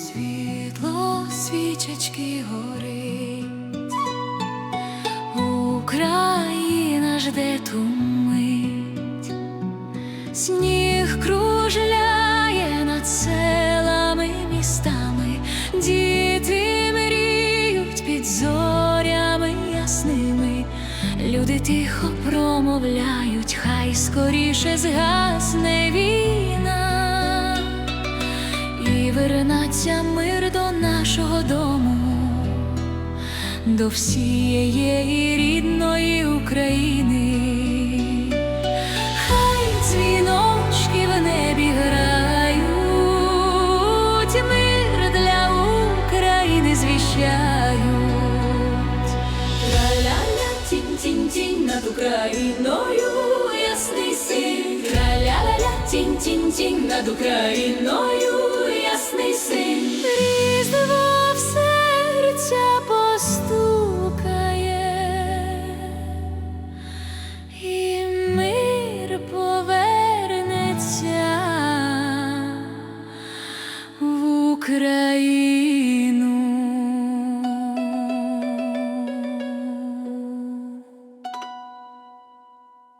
світло свічечки горить, Україна жде ту мить, сніг кружляє над селами, містами, діти мріють під зорями ясними, люди тихо промовляють, хай скоріше згасне вернеться мир до нашого дому, до всієї рідної України. Хай дзвіночки в небі грають, мир для України звіщають. Траля-ля, тінь-тінь-тінь над Україною ясний син. Траля-ля-ля, тінь-тінь-тінь над Україною син. Різдво серця постукає, і мир повернеться в Україну.